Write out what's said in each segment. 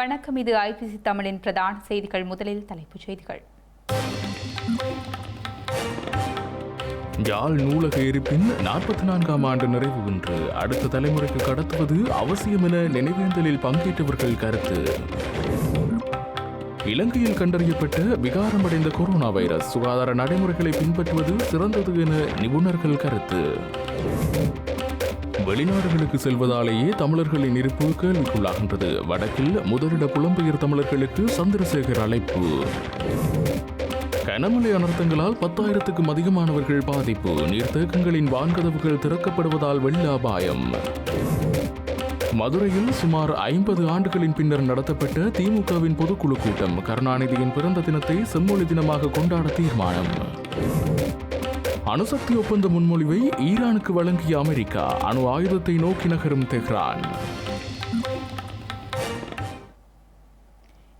வணக்கம். இது ஐபிசி தமிழின் பிரதான செய்திகள். முதலில் தலைப்புச் செய்திகள். யாழ் நூலக இருப்பின் நாற்பத்தி நான்காம் ஆண்டு நிறைவு ஒன்று அடுத்த தலைமுறைக்கு கடத்துவது அவசியம் என நினைவேந்தலில் பங்கேற்றவர்கள் கருத்து. இலங்கையில் கண்டறியப்பட்ட விகாரமடைந்த கொரோனா வைரஸ் சுகாதார நடைமுறைகளை பின்பற்றுவது சிறந்தது என நிபுணர்கள் கருத்து. வெளிநாடுகளுக்கு செல்வதாலேயே தமிழர்களின் இருப்பு கேள்விக்குள்ளாகின்றது. வடக்கில் முதலிட புலம்பெயர் தமிழர்களுக்கு சந்திரசேகர் அழைப்பு. கனமழை அனர்த்தங்களால் பத்தாயிரத்துக்கும் அதிகமானவர்கள் பாதிப்பு. நீர்த்தேக்கங்களின் வான்கதவுகள் திறக்கப்படுவதால் வெள்ள அபாயம். மதுரையில் சுமார் ஐம்பது ஆண்டுகளின் பின்னர் நடத்தப்பட்ட திமுகவின் பொதுக்குழு கூட்டம். கருணாநிதியின் பிறந்த தினத்தை செம்மொழி தினமாக கொண்டாட தீர்மானம். அணுசக்தி ஒப்பந்த முன்மொழிவை ஈரானுக்கு வழங்கிய அமெரிக்கா அணு ஆயுதத்தை நோக்கி நகரும் தெஹ்ரான்.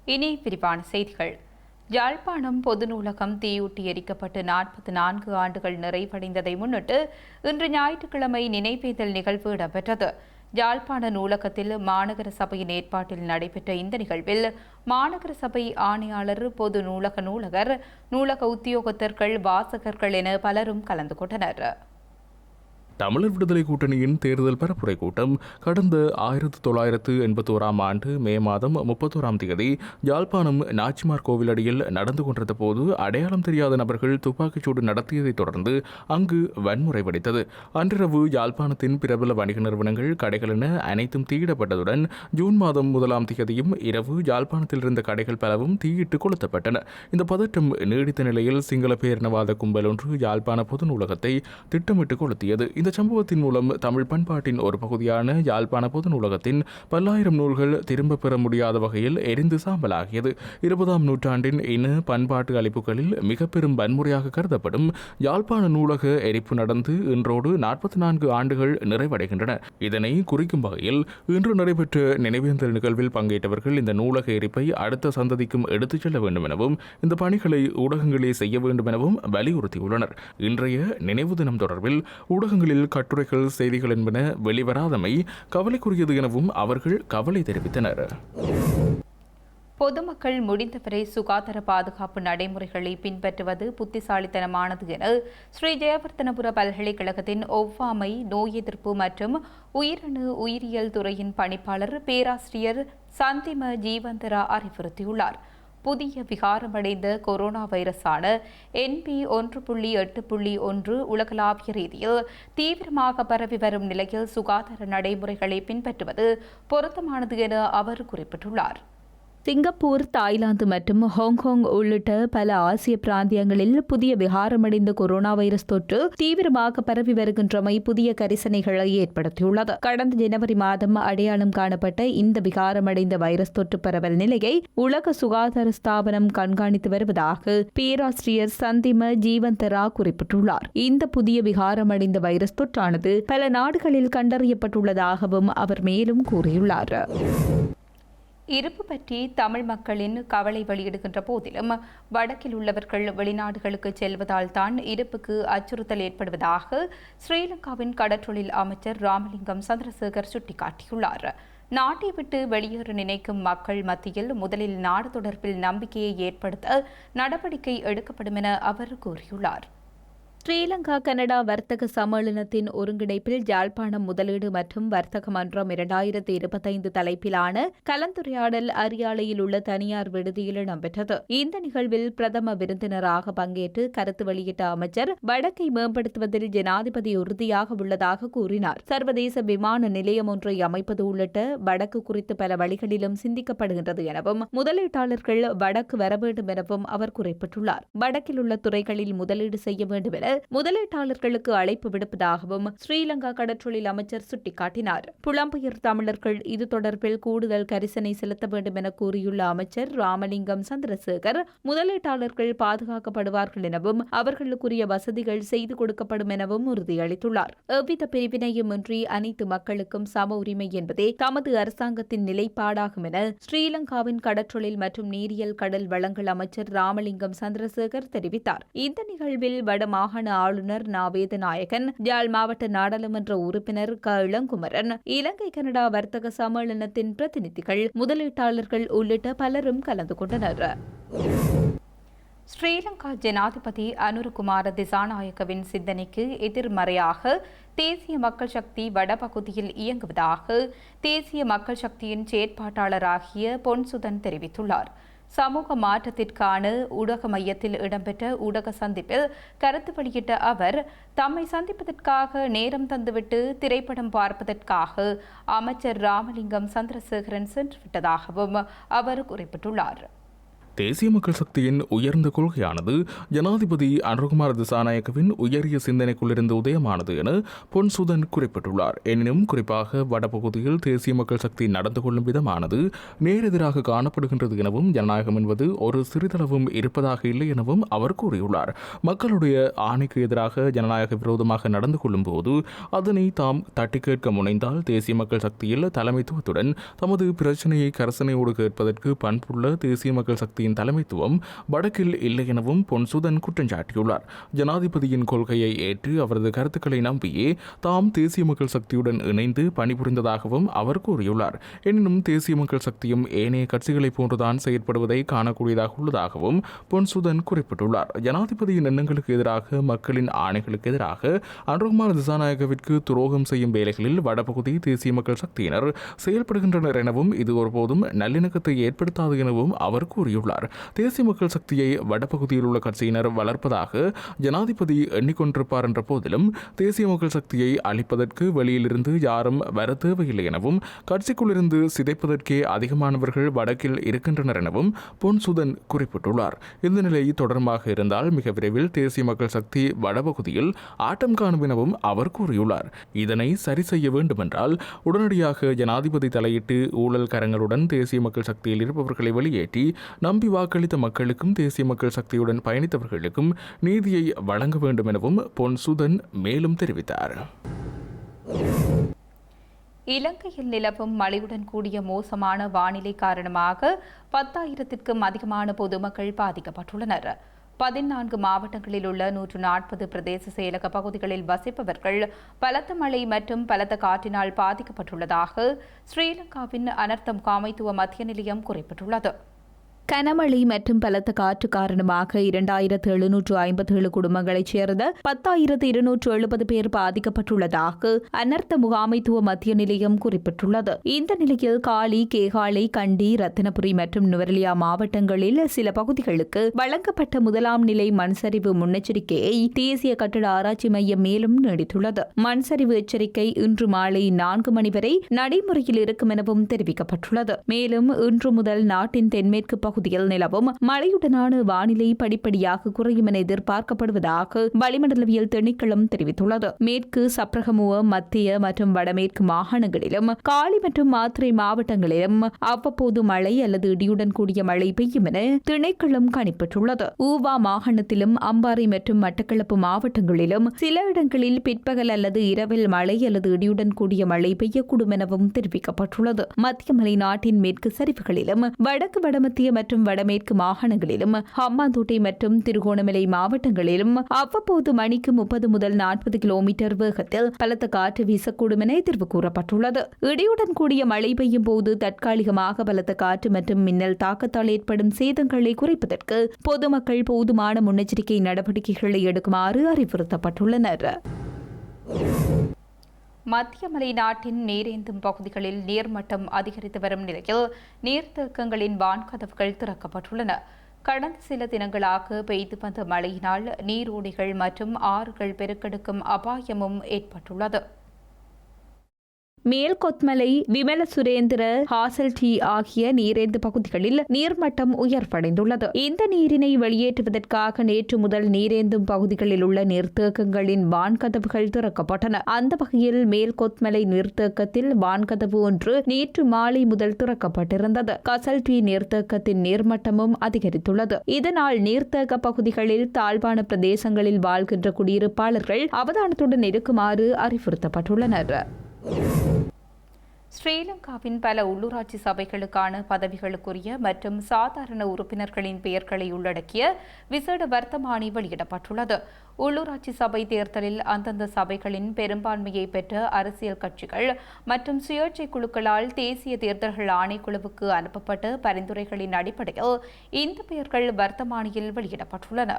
இனி விரிவான செய்திகள். யாழ்ப்பாணம் பொது நூலகம் தீயூட்டி எரிக்கப்பட்டு நாற்பத்தி நான்கு ஆண்டுகள் நிறைவடைந்ததை முன்னிட்டு இன்று ஞாயிற்றுக்கிழமை நினைவேந்தல் நிகழ்வு இடம்பெற்றது. யாழ்ப்பாண நூலகத்தில் மாநகர சபையின் ஏற்பாட்டில் நடைபெற்ற இந்த நிகழ்வில் மாநகர சபை ஆணையாளர் பொது நூலக நூலகர் நூலக உத்தியோகத்தர்கள் வாசகர்கள் என பலரும் கலந்து கொண்டனர். தமிழர் விடுதலை கூட்டணியின் தேர்தல் பரப்புரை கூட்டம் கடந்த ஆயிரத்தி தொள்ளாயிரத்து எண்பத்தோராம் ஆண்டு மே மாதம் முப்பத்தோராம் தேதி யாழ்ப்பாணம் நாச்சிமார் கோவிலடியில் நடந்து கொண்டிருந்த போது அடையாளம் தெரியாத நபர்கள் துப்பாக்கிச்சூடு நடத்தியதைத் தொடர்ந்து அங்கு வன்முறை வெடித்தது. அன்றிரவு யாழ்ப்பாணத்தின் பிரபல வணிக நிறுவனங்கள் கடைகள் என அனைத்தும் தீயிடப்பட்டதுடன் ஜூன் மாதம் முதலாம் தேதியும் இரவு யாழ்ப்பாணத்தில் இருந்த கடைகள் பலவும் தீயிட்டு கொளுத்தப்பட்டன. இந்த பதட்டம் நீடித்த நிலையில் சிங்கள பேரினவாத கும்பல் ஒன்று யாழ்ப்பாண பொது நூலகத்தை திட்டமிட்டு கொளுத்தியது. இந்த சம்பவத்தின் மூலம் தமிழ் பண்பாட்டின் ஒரு பகுதியான யாழ்ப்பாண பொது நூலகத்தின் பல்லாயிரம் நூல்கள் திரும்ப பெற முடியாத வகையில் எரிந்து சாம்பலாகியது. இருபதாம் நூற்றாண்டின் இன பண்பாட்டு அளிப்புகளில் மிக பெரும் வன்முறையாக கருதப்படும் யாழ்ப்பாண நூலக எரிப்பு நடந்து இன்றோடு நாற்பத்தி நான்கு ஆண்டுகள் நிறைவடைகின்றன. இதனை குறிக்கும் வகையில் இன்று நடைபெற்ற நினைவேந்தல் நிகழ்வில் பங்கேற்றவர்கள் இந்த நூலக எரிப்பை அடுத்த சந்ததிக்கும் எடுத்துச் செல்ல வேண்டும் எனவும் இந்த பணிகளை ஊடகங்களே செய்ய வேண்டும் எனவும் வலியுறுத்தியுள்ளனர். இன்றைய நினைவு தினம் தொடர்பில் ஊடகங்களில் கட்டுரைகள் செய்திகள் என்பன வெளிவராதமை கவலைக்குரியது எனவும் அவர்கள் கவலை தெரிவித்தனர். பொதுமக்கள் முடிந்தவரை சுகாதார பாதுகாப்பு நடைமுறைகளை பின்பற்றுவது புத்திசாலித்தனமானது என ஸ்ரீ ஜெயவர்த்தனபுர பல்கலைக்கழகத்தின் ஒவ்வாமை நோய் எதிர்ப்பு மற்றும் உயிரணு உயிரியல் துறையின் பணிப்பாளர் பேராசிரியர் சந்திம ஜீவந்தரா அறிவுறுத்தியுள்ளார். புதிய விகாரமடைந்த கொரோனா வைரஸான என்பி ஒன்று புள்ளி எட்டு புள்ளி ஒன்று உலகளாவிய ரீதியில் தீவிரமாக பரவி வரும் நிலையில் சுகாதார நடைமுறைகளை பின்பற்றுவது பொருத்தமானது என அவர் குறிப்பிட்டுள்ளார். சிங்கப்பூர் தாய்லாந்து மற்றும் ஹாங்காங் உள்ளிட்ட பல ஆசிய பிராந்தியங்களில் புதிய விகாரமடைந்த கொரோனா வைரஸ் தொற்று தீவிரமாக பரவி வருகின்றமை புதிய கரிசனைகளை ஏற்படுத்தியுள்ளது. கடந்த ஜனவரி மாதம் அடையாளம் காணப்பட்ட இந்த விகாரமடைந்த வைரஸ் தொற்று பரவல் நிலையை உலக சுகாதார ஸ்தாபனம் கண்காணித்து வருவதாக பேராசிரியர் சந்திம ஜீவந்தரா குறிப்பிட்டுள்ளார். இந்த புதிய விகாரமடைந்த வைரஸ் தொற்றானது பல நாடுகளில் கண்டறியப்பட்டுள்ளதாகவும் அவர் மேலும் கூறியுள்ளார். இருப்பு பற்றி தமிழ் மக்களின் கவலை வெளியிடுகின்ற போதிலும் வடக்கில் உள்ளவர்கள் வெளிநாடுகளுக்கு செல்வதால் தான் இருப்புக்கு அச்சுறுத்தல் ஏற்படுவதாக ஸ்ரீலங்காவின் கடற்றொழில் அமைச்சர் ராமலிங்கம் சந்திரசேகர் சுட்டிக்காட்டியுள்ளார். நாட்டை விட்டு வெளியேற நினைக்கும் மக்கள் மத்தியில் முதலில் நாடு தொடர்பில் நம்பிக்கையை ஏற்படுத்த நடவடிக்கை எடுக்கப்படும் என அவர் கூறியுள்ளார். ஸ்ரீலங்கா கனடா வர்த்தக சம்மேளனத்தின் ஒருங்கிணைப்பில் யாழ்ப்பாணம் முதலீடு மற்றும் வர்த்தக மன்றம் இரண்டாயிரத்தி இருபத்தைந்து தலைப்பிலான கலந்துரையாடல் அரியாலையில் உள்ள தனியார் விடுதியில் இடம்பெற்றது. இந்த நிகழ்வில் பிரதம விருந்தினராக பங்கேற்று கருத்து வெளியிட்ட அமைச்சர் வடக்கை மேம்படுத்துவதில் ஜனாதிபதி உறுதியாக உள்ளதாக கூறினார். சர்வதேச விமான நிலையம் ஒன்றை அமைப்பது உள்ளிட்ட வடக்கு குறித்து பல வழிகளிலும் சிந்திக்கப்படுகின்றது எனவும் முதலீட்டாளர்கள் வடக்கு வர வேண்டும் எனவும் அவர் குறிப்பிட்டுள்ளார். வடக்கில் உள்ள துறைகளில் முதலீடு செய்ய வேண்டும் என முதலீட்டாளர்களுக்கு அழைப்பு விடுப்பதாகவும் ஸ்ரீலங்கா கடற்றொழில் அமைச்சர் சுட்டிக்காட்டினார். புலம்பெயர் தமிழர்கள் இது தொடர்பில் கூடுதல் கரிசனை செலுத்த வேண்டும் என கூறியுள்ள அமைச்சர் ராமலிங்கம் சந்திரசேகர் முதலீட்டாளர்கள் பாதுகாக்கப்படுவார்கள் எனவும் அவர்களுக்குரிய வசதிகள் செய்து கொடுக்கப்படும் எனவும் உறுதியளித்துள்ளார். எவ்வித பிரிவினையுமின்றி அனைத்து மக்களுக்கும் சம உரிமை என்பதே தமது அரசாங்கத்தின் நிலைப்பாடாகும் என ஸ்ரீலங்காவின் கடற்றொழில் மற்றும் நீரியல் கடல் வளங்கள் அமைச்சர் ராமலிங்கம் சந்திரசேகர் தெரிவித்தார். இந்த நிகழ்வில் வடமாகாண மாகாண மாகாண ஆளுநர் நாவேத நாயகன் யாழ் மாவட்ட நாடாளுமன்ற உறுப்பினர் க இளங்குமரன் இலங்கை கனடா வர்த்தக சம்மேளனத்தின் பிரதிநிதிகள் முதலீட்டாளர்கள் உள்ளிட்ட பலரும் கலந்து கொண்டனர். ஸ்ரீலங்கா ஜனாதிபதி அனுருகுமார திசாநாயக்கவின் சிந்தனைக்கு எதிர்மறையாக தேசிய மக்கள் சக்தி வடபகுதியில் இயங்குவதாக தேசிய மக்கள் சக்தியின் செயற்பாட்டாளராகிய பொன்சுதன் தெரிவித்துள்ளார். சமூக மாற்றத்திற்கான ஊடக மையத்தில் இடம்பெற்ற ஊடக சந்திப்பில் கருத்து வெளியிட்ட அவர் தம்மை சந்திப்பதற்காக நேரம் தந்துவிட்டு திரைப்படம் பார்ப்பதற்காக அமைச்சர் ராமலிங்கம் சந்திரசேகரன் சென்றுவிட்டதாகவும் அவர் குறிப்பிட்டுள்ளார். தேசிய மக்கள் சக்தியின் உயர்ந்த கொள்கையானது ஜனாதிபதி அனுகுமார் திசாநாயக்கவின் உயரிய சிந்தனைக்குள்ளிருந்து உதயமானது என பொன்சுதன் குறிப்பிட்டுள்ளார். எனினும் குறிப்பாக வடபகுதியில் தேசிய மக்கள் சக்தி நடந்து கொள்ளும் விதமானது நேரெதிராக காணப்படுகின்றது எனவும் ஜனநாயகம் என்பது ஒரு சிறிதளவும் இருப்பதாக இல்லை எனவும் அவர் கூறியுள்ளார். மக்களுடைய ஆணைக்கு எதிராக ஜனநாயக விரோதமாக நடந்து கொள்ளும்போது அதனை தாம் தட்டி கேட்க முனைந்தால் தேசிய மக்கள் சக்தியில் தலைமைத்துவத்துடன் தமது பிரச்சனையை கரசனையோடு கேட்பதற்கு பண்புள்ள தேசிய மக்கள் சக்தி சக்தியின் தலைமைத்துவம் வடக்கில் இல்லை எனவும் பொன்சுதன் குற்றம் சாட்டியுள்ளார். ஜனாதிபதியின் கொள்கையை ஏற்று அவரது கருத்துக்களை நம்பியே தாம் தேசிய மக்கள் சக்தியுடன் இணைந்து பணிபுரிந்ததாகவும் அவர் கூறியுள்ளார். எனினும் தேசிய மக்கள் சக்தியும் ஏனைய கட்சிகளைப் போன்றுதான் செயற்படுவதை காணக்கூடியதாக உள்ளதாகவும் பொன்சுதன் குறிப்பிட்டுள்ளார். ஜனாதிபதியின் எண்ணங்களுக்கு எதிராக மக்களின் ஆணைகளுக்கு எதிராக அனுகுமார் திசாநாயகவிற்கு துரோகம் செய்யும் வேலைகளில் வடபகுதி தேசிய மக்கள் சக்தியினர் செயல்படுகின்றனர் எனவும் இது ஒருபோதும் நல்லிணக்கத்தை ஏற்படுத்தாது எனவும் அவர் கூறியுள்ளார். தேசிய மக்கள் சக்தியை வடபகுதியில் உள்ள கட்சியினர் வளர்ப்பதாக ஜனாதிபதி எண்ணிக்கொண்டிருப்பார் என்ற போதிலும் தேசிய மக்கள் சக்தியை அழிப்பதற்கு வெளியிலிருந்து யாரும் வர தேவையில்லை எனவும் கட்சிக்குள்ளிருந்து சிதைப்பதற்கே அதிகமானவர்கள் வடக்கில் இருக்கின்றனர் எனவும் பொன்சுதன் குறிப்பிட்டுள்ளார். இந்த நிலை தொடர்பாக இருந்தால் மிக விரைவில் தேசிய மக்கள் சக்தி வடபகுதியில் ஆட்டம் காணும் எனவும் அவர் கூறியுள்ளார். இதனை சரி செய்ய வேண்டுமென்றால் உடனடியாக ஜனாதிபதி தலையிட்டு ஊழல் கரங்களுடன் தேசிய மக்கள் சக்தியில் இருப்பவர்களை வெளியேற்றி நம் நம்பி வாக்களித்த மக்களுக்கும் தேசிய மக்கள் சக்தியுடன் பயணித்தவர்களுக்கும் நீதியை வழங்க வேண்டும் எனவும் பொன் சுதன் மேலும் தெரிவித்தார். இலங்கையில் நிலவும் மழையுடன் கூடிய மோசமான வானிலை காரணமாக பத்தாயிரத்திற்கும் அதிகமான பொதுமக்கள் பாதிக்கப்பட்டுள்ளனர். பதினான்கு மாவட்டங்களில் உள்ள நூற்று நாற்பது பிரதேச செயலக பகுதிகளில் வசிப்பவர்கள் பலத்த மழை மற்றும் பலத்த காற்றினால் பாதிக்கப்பட்டுள்ளதாக ஸ்ரீலங்காவின் அனர்த்தம் காமைத்துவ மத்திய நிலையம் குறிப்பிட்டுள்ளது. கனமழை மற்றும் பலத்த காற்று காரணமாக இரண்டாயிரத்து எழுநூற்று ஐம்பத்தி ஏழு குடும்பங்களைச் சேர்ந்த பத்தாயிரத்து இருநூற்று எழுபது பேர் பாதிக்கப்பட்டுள்ளதாக அனர்த்த முகாமைத்துவ மத்திய நிலையம் குறிப்பிட்டுள்ளது. இந்த நிலையில் காலி கேகாலை கண்டி ரத்தினபுரி மற்றும் நுவரெலியா மாவட்டங்களில் சில பகுதிகளுக்கு வழங்கப்பட்ட முதலாம் நிலை மண்சரிவு முன்னெச்சரிக்கையை தேசிய கட்டட ஆராய்ச்சி மையம் மேலும் நீடித்துள்ளது. மண்சரிவு எச்சரிக்கை இன்று மாலை நான்கு மணி வரை நடைமுறையில் இருக்கும் எனவும் தெரிவிக்கப்பட்டுள்ளது. மேலும் இன்று முதல் நாட்டின் தென்மேற்கு பகுதி பகுதியில் நிலவும். மழையுடனான வானிலை படிப்படியாக குறையும் என எதிர்பார்க்கப்படுவதாக வளிமண்டலவியல் திணைக்களம் தெரிவித்துள்ளது. மேற்கு சப்ரகமுவ மத்திய மற்றும் வடமேற்கு மாகாணங்களிலும் காலி மற்றும் மாத்திரை மாவட்டங்களிலும் அவ்வப்போது மழை அல்லது இடியுடன் கூடிய மழை பெய்யும் என திணைக்களம் கணிப்பிட்டுள்ளது. ஊவா மாகாணத்திலும் அம்பாறை மற்றும் மட்டக்களப்பு மாவட்டங்களிலும் சில இடங்களில் பிற்பகல் அல்லது இரவில் மழை அல்லது இடியுடன் கூடிய மழை பெய்யக்கூடும் எனவும் தெரிவிக்கப்பட்டுள்ளது. மத்திய மலை நாட்டின் மேற்கு சரிவுகளிலும் வடக்கு வடமத்திய மற்றும் வடமேற்கு மாகாணங்களிலும் ஹம்மாந்தோட்டை மற்றும் திருகோணமலை மாவட்டங்களிலும் அவ்வப்போது மணிக்கு முப்பது முதல் நாற்பது கிலோமீட்டர் வேகத்தில் பலத்த காற்று வீசக்கூடும் என எதிர்வு கூறப்பட்டுள்ளது. இடியுடன் கூடிய மழை பெய்யும் போது தற்காலிகமாக பலத்த காற்று மற்றும் மின்னல் தாக்கத்தால் ஏற்படும் சேதங்களை குறைப்பதற்கு பொதுமக்கள் போதுமான முன்னெச்சரிக்கை நடவடிக்கைகளை எடுக்குமாறு அறிவுறுத்தப்பட்டுள்ளனர். மத்திய மலை நாட்டின் நீரேந்தும் பகுதிகளில் நீர்மட்டம் அதிகரித்து வரும் நிலையில் நீர்த்தேக்கங்களின் வான்கதவுகள் திறக்கப்பட்டுள்ளன. கடந்த சில தினங்களாக பெய்து வந்த மழையினால் நீரோடைகள் மற்றும் ஆறுகள் பெருக்கெடுக்கும் அபாயமும் ஏற்பட்டுள்ளது. மேல்கொத்மலை விமல சுரேந்திர ஹாசல் டி ஆகிய நீரேந்து பகுதிகளில் நீர்மட்டம் உயர்வடைந்துள்ளது. இந்த நீரினை வெளியேற்றுவதற்காக நேற்று முதல் நீரேந்தும் பகுதிகளில் உள்ள நீர்த்தேக்கங்களின் வான்கதவுகள் திறக்கப்பட்டன. அந்த வகையில் மேல்கொத்மலை நீர்த்தேக்கத்தில் வான்கதவு ஒன்று நேற்று மாலை முதல் திறக்கப்பட்டிருந்தது. கசல் டி நீர்த்தேக்கத்தின் நீர்மட்டமும் அதிகரித்துள்ளது. இதனால் நீர்த்தேக்க பகுதிகளில் தாழ்வான பிரதேசங்களில் வாழ்கின்ற குடியிருப்பாளர்கள் அவதானத்துடன் இருக்குமாறு அறிவுறுத்தப்பட்டுள்ளனர். ஸ்ரீலங்காவின் பல உள்ளூராட்சி சபைகளுக்கான பதவிகளுக்குரிய மற்றும் சாதாரண உறுப்பினர்களின் பெயர்களை உள்ளடக்கிய விசேட வர்த்தமானி வெளியிடப்பட்டுள்ளது. உள்ளூராட்சி சபை தேர்தலில் அந்தந்த சபைகளின் பெரும்பான்மையை பெற்ற அரசியல் கட்சிகள் மற்றும் சுயேட்சை குழுக்களால் தேசிய தேர்தல்கள் ஆணைக்குழுவுக்கு அனுப்பப்பட்ட பரிந்துரைகளின் அடிப்படையில் இந்த பெயர்கள் வர்த்தமானியில் வெளியிடப்பட்டுள்ளன.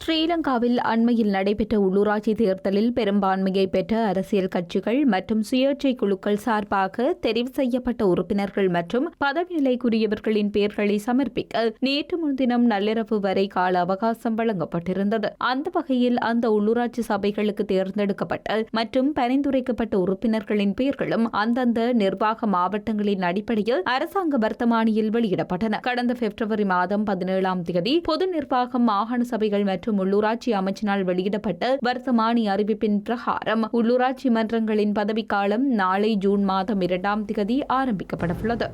ஸ்ரீலங்காவில் அண்மையில் நடைபெற்ற உள்ளூராட்சி தேர்தலில் பெரும்பான்மையை பெற்ற அரசியல் கட்சிகள் மற்றும் சுயேட்சை குழுக்கள் சார்பாக தெரிவு செய்யப்பட்ட உறுப்பினர்கள் மற்றும் பதவி நிலைக்குரியவர்களின் பெயர்களை சமர்ப்பிக்க நேற்று முன்தினம் நள்ளிரவு வரை கால அவகாசம் வழங்கப்பட்டிருந்தது. அந்த வகையில் அந்த உள்ளூராட்சி சபைகளுக்கு தேர்ந்தெடுக்கப்பட்ட மற்றும் பரிந்துரைக்கப்பட்ட உறுப்பினர்களின் பெயர்களும் அந்தந்த நிர்வாக மாவட்டங்களின் அடிப்படையில் அரசாங்க வர்த்தமானியில் வெளியிடப்பட்டன. கடந்த பிப்ரவரி மாதம் பதினேழாம் தேதி பொது நிர்வாகம் மாகாண சபைகள் மற்றும் உள்ளூராட்சி அமைச்சினால் வெளியிடப்பட்ட வர்த்தமானி அறிவிப்பின் பிரகாரம் உள்ளூராட்சி மன்றங்களின் பதவிக்காலம் நாளை ஜூன் மாதம் இரண்டாம் திகதி ஆரம்பிக்கப்படவுள்ளது.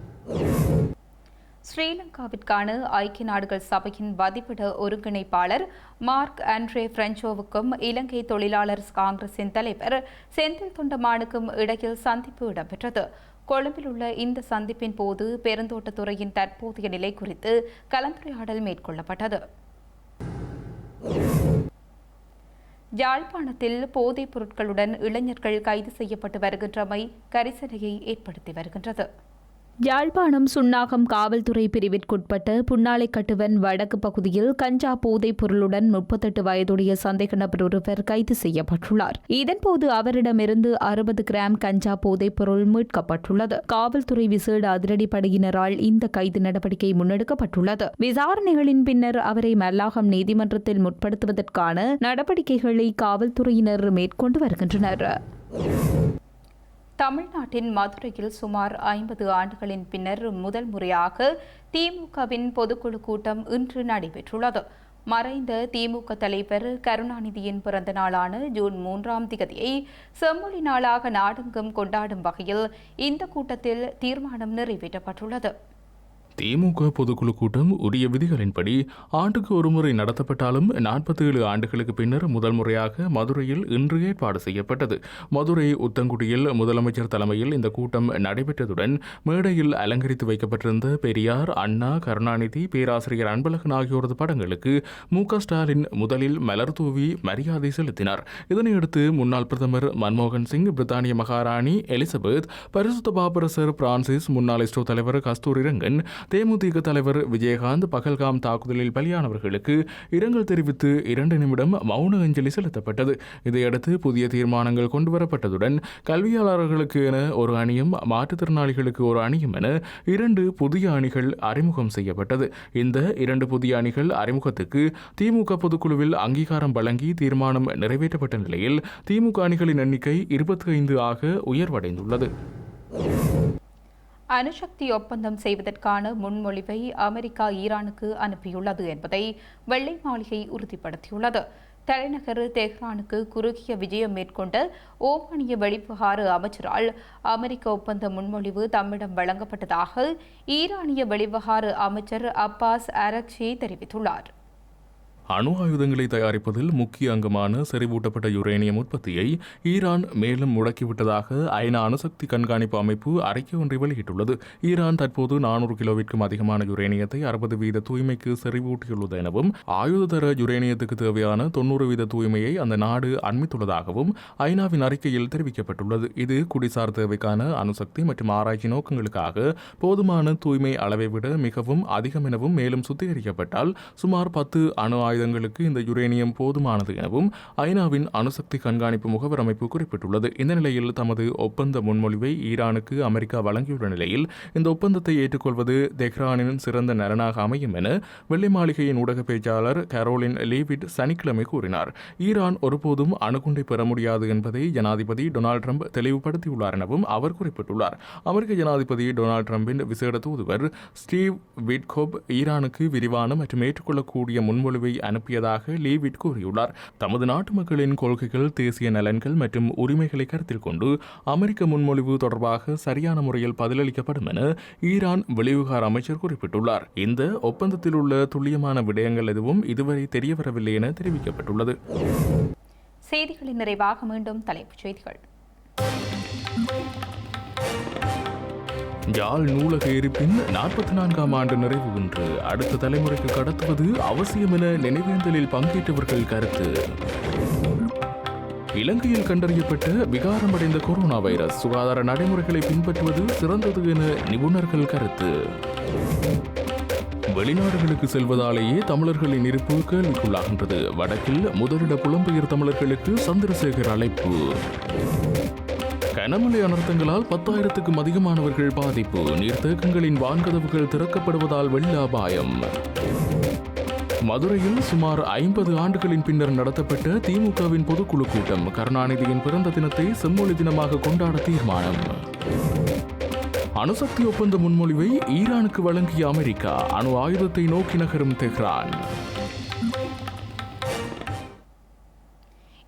ஸ்ரீலங்காவிற்கான ஐக்கிய நாடுகள் சபையின் வதிவிட ஒருங்கிணைப்பாளர் மார்க் ஆண்ட்ரே பிரெஞ்சோவுக்கும் இலங்கை தொழிலாளர் காங்கிரசின் தலைவர் செந்தில் தொண்டமானுக்கும் இடையில் சந்திப்பு இடம்பெற்றது. கொழும்பில் உள்ள இந்த சந்திப்பின் போது பெருந்தோட்டத்துறையின் தற்போதைய நிலை குறித்து கலந்துரையாடல் மேற்கொள்ளப்பட்டது. யாழ்ப்பாணத்தில் போதைப் பொருட்களுடன் இளைஞர்கள் கைது செய்யப்பட்டு வருகின்றமை கரிசனையை ஏற்படுத்தி வருகின்றது. யாழ்ப்பாணம் சுன்னாகம் காவல்துறை பிரிவிற்குட்பட்ட புன்னாலைக்கட்டுவன் வடக்கு பகுதியில் கஞ்சா போதைப் பொருளுடன் முப்பத்தெட்டு வயதுடைய சந்தேக நபர் ஒருவர் கைது செய்யப்பட்டுள்ளார். இதன்போது அவரிடமிருந்து அறுபது கிராம் கஞ்சா போதைப் பொருள் மீட்கப்பட்டுள்ளது. காவல்துறை விசேட அதிரடிப்படையினரால் இந்த கைது நடவடிக்கை முன்னெடுக்கப்பட்டுள்ளது. விசாரணைகளின் பின்னர் அவரை மல்லாகம் நீதிமன்றத்தில் முற்படுத்துவதற்கான நடவடிக்கைகளை காவல்துறையினர் மேற்கொண்டு வருகின்றனர். தமிழ்நாட்டின் மதுரையில் சுமார் ஐம்பது ஆண்டுகளின் பின்னர் முதல் முறையாக திமுகவின் பொதுக்குழு கூட்டம் இன்று நடைபெற்றுள்ளது. மறைந்த திமுக தலைவர் கருணாநிதியின் பிறந்த நாளான ஜூன் மூன்றாம் திகதியை செம்மொழி நாளாக நாடெங்கும் கொண்டாடும் வகையில் இந்த கூட்டத்தில் தீர்மானம் நிறைவேற்றப்பட்டுள்ளது. திமுக பொதுக்குழு கூட்டம் உரிய விதிகளின்படி ஆண்டுக்கு ஒருமுறை நடத்தப்பட்டாலும் நாற்பத்தி ஏழு ஆண்டுகளுக்கு பின்னர் முதல் முறையாக மதுரையில் இன்று ஏற்பாடு செய்யப்பட்டது. மதுரை உத்தங்குடியில் முதலமைச்சர் தலைமையில் இந்த கூட்டம் நடைபெற்றதுடன் மேடையில் அலங்கரித்து வைக்கப்பட்டிருந்த பெரியார் அண்ணா கருணாநிதி பேராசிரியர் அன்பழகன் ஆகியோரது படங்களுக்கு மு ஸ்டாலின் முதலில் மலர் தூவி மரியாதை செலுத்தினார். இதனையடுத்து முன்னாள் பிரதமர் மன்மோகன் சிங் பிரித்தானிய மகாராணி எலிசபெத் பரிசுத்த பாபரசர் பிரான்சிஸ் முன்னாள் இஸ்ரோ தலைவர் கஸ்தூரி ரங்கன் தேமுதிக தலைவர் விஜயகாந்த் பகல்காம் தாக்குதலில் பலியானவர்களுக்கு இரங்கல் தெரிவித்து இரண்டு நிமிடம் மௌன அஞ்சலி செலுத்தப்பட்டது. இதையடுத்து புதிய தீர்மானங்கள் கொண்டுவரப்பட்டதுடன் கல்வியாளர்களுக்கு என ஒரு அணியும் மாற்றுத்திறனாளிகளுக்கு ஒரு அணியும் என இரண்டு புதிய அணிகள் அறிமுகம் செய்யப்பட்டது. இந்த இரண்டு புதிய அணிகள் அறிமுகத்துக்கு திமுக பொதுக்குழுவில் அங்கீகாரம் வழங்கி தீர்மானம் நிறைவேற்றப்பட்ட நிலையில் திமுக அணிகளின் எண்ணிக்கை இருபத்தி ஐந்து ஆக உயர்வடைந்துள்ளது. அணுசக்தி ஒப்பந்தம் செய்வதற்கான முன்மொழிவை அமெரிக்கா ஈரானுக்கு அனுப்பியுள்ளது என்பதை வெள்ளை மாளிகை உறுதிப்படுத்தியுள்ளது. தலைநகர் தெஹ்ரானுக்கு குறுகிய விஜயம் மேற்கொண்ட ஓமானிய வெளிவிவகார அமைச்சரால் அமெரிக்க ஒப்பந்த முன்மொழிவு தம்மிடம் வழங்கப்பட்டதாக ஈரானிய வெளிவிவகார அமைச்சர் அப்பாஸ் அரக்ஷி தெரிவித்துள்ளார். அணு ஆயுதங்களை தயாரிப்பதில் முக்கிய அங்கமான செறிவூட்டப்பட்ட யுரேனியம் உற்பத்தியை ஈரான் மேலும் முடக்கிவிட்டதாக ஐநா அணுசக்தி கண்காணிப்பு அமைப்பு அறிக்கை ஒன்றை வெளியிட்டுள்ளது. ஈரான் தற்போது நானூறு கிலோவிற்கும் அதிகமான யுரேனியத்தை அறுபது வீத தூய்மைக்கு செறிவூட்டியுள்ளது எனவும் ஆயுததர யுரேனியத்துக்கு தேவையான தொன்னூறு வீத தூய்மையை அந்த நாடு அண்மித்துள்ளதாகவும் ஐநாவின் அறிக்கையில் தெரிவிக்கப்பட்டுள்ளது. இது குடிசார் தேவைக்கான அணுசக்தி மற்றும் ஆராய்ச்சி நோக்கங்களுக்காக போதுமான தூய்மை அளவை விட மிகவும் அதிகம் எனவும் மேலும் சுத்திகரிக்கப்பட்டால் சுமார் பத்து அணு ஆயுத ஆயுதங்களுக்கு இந்த யுரேனியம் போதுமானது எனவும் ஐநாவின் அணுசக்தி கண்காணிப்பு முகவர் அமைப்பு குறிப்பிட்டுள்ளது. இந்த நிலையில் தமது ஒப்பந்த முன்மொழிவை ஈரானுக்கு அமெரிக்கா வழங்கியுள்ள நிலையில் இந்த ஒப்பந்தத்தை ஏற்றுக்கொள்வது தெஹ்ரானின் சிறந்த நலனாக அமையும் என வெள்ளை மாளிகையின் ஊடக பேச்சாளர் கரோலின் லீவிட் சனிக்கிழமை கூறினார். ஈரான் ஒருபோதும் அணுகுண்டை பெற முடியாது என்பதை ஜனாதிபதி டொனால்டு ட்ரம்ப் தெளிவுபடுத்தியுள்ளார் எனவும் அவர் குறிப்பிட்டுள்ளார். அமெரிக்க ஜனாதிபதி டொனால்டு ட்ரம்பின் விசேட தூதுவர் ஸ்டீவ் விட்கோப் ஈரானுக்கு விரிவான மற்றும் ஏற்றுக்கொள்ளக்கூடிய முன்மொழிவை அனுப்பியதாக லீவிட் கூறியுள்ளார். தமது நாட்டு மக்களின் கொள்கைகள் தேசிய நலன்கள் மற்றும் உரிமைகளை கருத்தில் கொண்டு அமெரிக்க முன்மொழிவு தொடர்பாக சரியான முறையில் பதிலளிக்கப்படும் என ஈரான் வெளிவிவகார அமைச்சர் குறிப்பிட்டுள்ளார். இந்த ஒப்பந்தத்தில் உள்ள துல்லியமான விடயங்கள் எதுவும் இதுவரை தெரியவரவில்லை என தெரிவிக்கப்பட்டுள்ளது. செய்திகளின் நிறைவாக மீண்டும் தலைப்புச் செய்திகள். யாழ் நூலக எரிப்பின் நாற்பத்தி நான்காம் ஆண்டு நிறைவு ஒன்று. அடுத்த தலைமுறைக்கு கடத்துவது அவசியம் என நினைவேந்தலில் பங்கேற்றவர்கள் கருத்து. இலங்கையில் கண்டறியப்பட்ட விகாரமடைந்த கொரோனா வைரஸ் சுகாதார நடைமுறைகளை பின்பற்றுவது சிறந்தது என நிபுணர்கள் கருத்து. வெளிநாடுகளுக்கு செல்வதாலேயே தமிழர்களின் இருப்பு கேள்விக்குள்ளாகின்றது. வடக்கில் முதலிட புலம்பெயர் தமிழர்களுக்கு சந்திரசேகர் அழைப்பு. கனமழை அனர்த்தங்களால் பத்தாயிரத்துக்கும் அதிகமானவர்கள் பாதிப்பு. நீர்த்தேக்கங்களின் வான்கதவுகள் திறக்கப்படுவதால் வெள்ள அபாயம். மதுரையில் சுமார் ஐம்பது ஆண்டுகளின் பின்னர் நடத்தப்பட்ட திமுகவின் பொதுக்குழு கூட்டம் கருணாநிதியின் பிறந்த தினத்தை செம்மொழி தினமாக கொண்டாட தீர்மானம். அணுசக்தி ஒப்பந்த முன்மொழிவை ஈரானுக்கு வழங்கிய அமெரிக்கா அணு ஆயுதத்தை நோக்கி நகரும் தெஹ்ரான்.